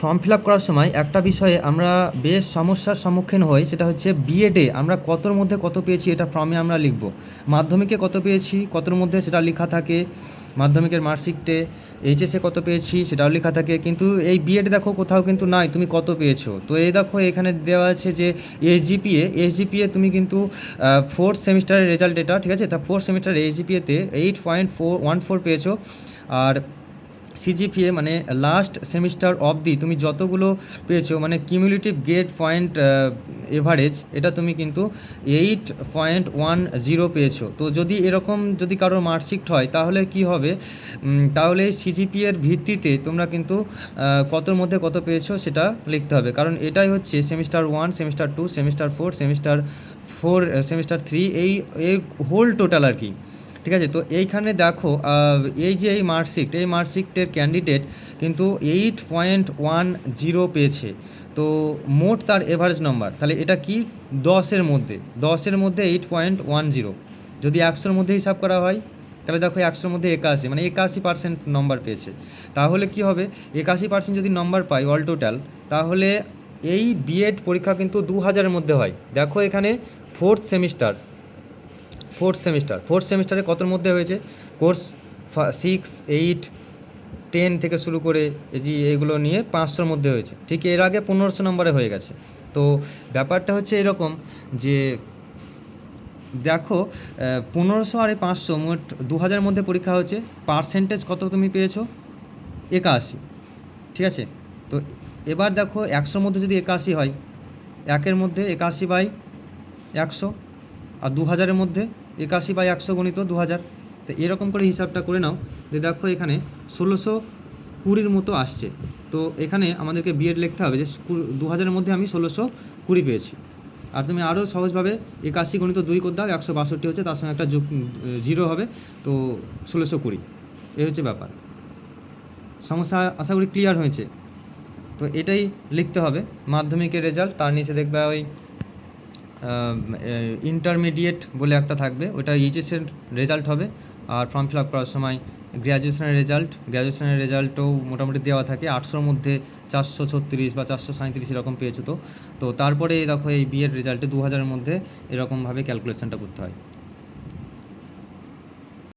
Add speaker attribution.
Speaker 1: Form fill up করার সময় একটা বিষয়ে আমরা বেশ সমস্যার সম্মুখীন হই, সেটা হচ্ছে বিএডে আমরা কতর মধ্যে কত পেয়েছি এটা ফর্মে আমরা লিখব। মাধ্যমিকে কত পেয়েছি, কতর মধ্যে সেটা লেখা থাকে, মাধ্যমিকের মার্কশিটে এইচএসে কত পেয়েছি সেটাও লেখা থাকে, কিন্তু এই বিএড দেখো কোথাও কিন্তু নাই, তুমি কত পেয়েছ? তো এই দেখো এখানে দেওয়া আছে যে এসজিপিএ এসজিপিএ তুমি কিন্তু ফোর্থ সেমিস্টারের রেজাল্ট এটা, ঠিক আছে? তা fourth semester এসজিপিএতে eight point four one four পেয়েছ, আর সিজিপিএ মানে লাস্ট সেমিস্টার অবধি তুমি যতগুলো পেয়েছ মানে কিউমুলেটিভ গ্রেড পয়েন্ট এভারেজ এটা তুমি কিন্তু এইট পয়েন্ট ওয়ান জিরো পেয়েছ। তো যদি এরকম যদি কারোর মার্কশিট হয় তাহলে কি হবে? তাহলে সিজিপিএর ভিত্তিতে তোমরা কিন্তু আহ, কতর মধ্যে কত পেয়েছ সেটা লিখতে হবে। কারণ এটাই হচ্ছে semester one semester two semester four semester four semester three এই এই হোল টোটাল আর কি। ঠিক আছে? তো এইখানে দেখো এই যে এই মার্কশিট, এই মার্কশিটের ক্যান্ডিডেট কিন্তু এইট পয়েন্ট ওয়ান জিরো পেয়েছে। তো মোট তার এভারেজ নম্বর তাহলে এটা কি? দশের মধ্যে দশের মধ্যে এইট পয়েন্ট ওয়ান জিরো যদি একশোর মধ্যে হিসাব করা হয়, তাহলে দেখো একশোর মধ্যে একাশি মানে একাশি পার্সেন্ট নম্বর পেয়েছে। তাহলে কি হবে? একাশি পার্সেন্ট যদি নম্বর পাই অল টোটাল তাহলে এই বিএড পরীক্ষা কিন্তু দু হাজারের মধ্যে হয়। দেখো এখানে fourth semester fourth semester fourth সেমিস্টারে কতর মধ্যে হয়েছে? কোর্স সিক্স এইট টেন থেকে শুরু করে যে এইগুলো নিয়ে পাঁচশোর মধ্যে হয়েছে। ঠিক এর আগে পনেরোশো নম্বরে হয়ে গেছে। তো ব্যাপারটা হচ্ছে এরকম যে দেখো পনেরোশো আর পাঁচশো মোট দু হাজারের মধ্যে পরীক্ষা হচ্ছে পার্সেন্টেজ কত তুমি পেয়েছ? একাশি। ঠিক আছে? তো এবার দেখো, একশোর মধ্যে যদি একাশি হয়, একের মধ্যে একাশি বাই একশো আর দু হাজারের মধ্যে একাশি বাই একশো গণিত দু হাজার তো এরকম করে হিসাবটা করে নাও। যে দেখো এখানে ষোলোশো কুড়ির মতো আসছে। তো এখানে আমাদেরকে বিএড লিখতে হবে যে দু হাজারের মধ্যে আমি ষোলোশো কুড়ি পেয়েছি। আর তুমি আরও সহজভাবে একাশি গণিত দুই করে দাও, একশো বাষট্টি হচ্ছে, তার সঙ্গে একটা যুগ জিরো হবে। তো ষোলোশো কুড়ি এই হচ্ছে ব্যাপার। সমস্যা আশা করি ক্লিয়ার হয়েছে। তো এটাই লিখতে হবে। মাধ্যমিকের রেজাল্ট তার নিচে দেখবে ওই ইন্টারমিডিয়েট বলে একটা থাকবে, ওটা এইচএসের রেজাল্ট হবে। আর ফর্ম ফিল আপ করার সময় গ্র্যাজুয়েশনের রেজাল্ট গ্র্যাজুয়েশনের রেজাল্টও মোটামুটি দেওয়া থাকে। আটশোর মধ্যে চারশো ছত্রিশ বা চারশো সাঁত্রিশ এরকম পেয়েছ তো। তো তারপরে দেখো এই বিয়ের রেজাল্টে দু হাজারের মধ্যে এরকমভাবে ক্যালকুলেশনটা করতে হয়।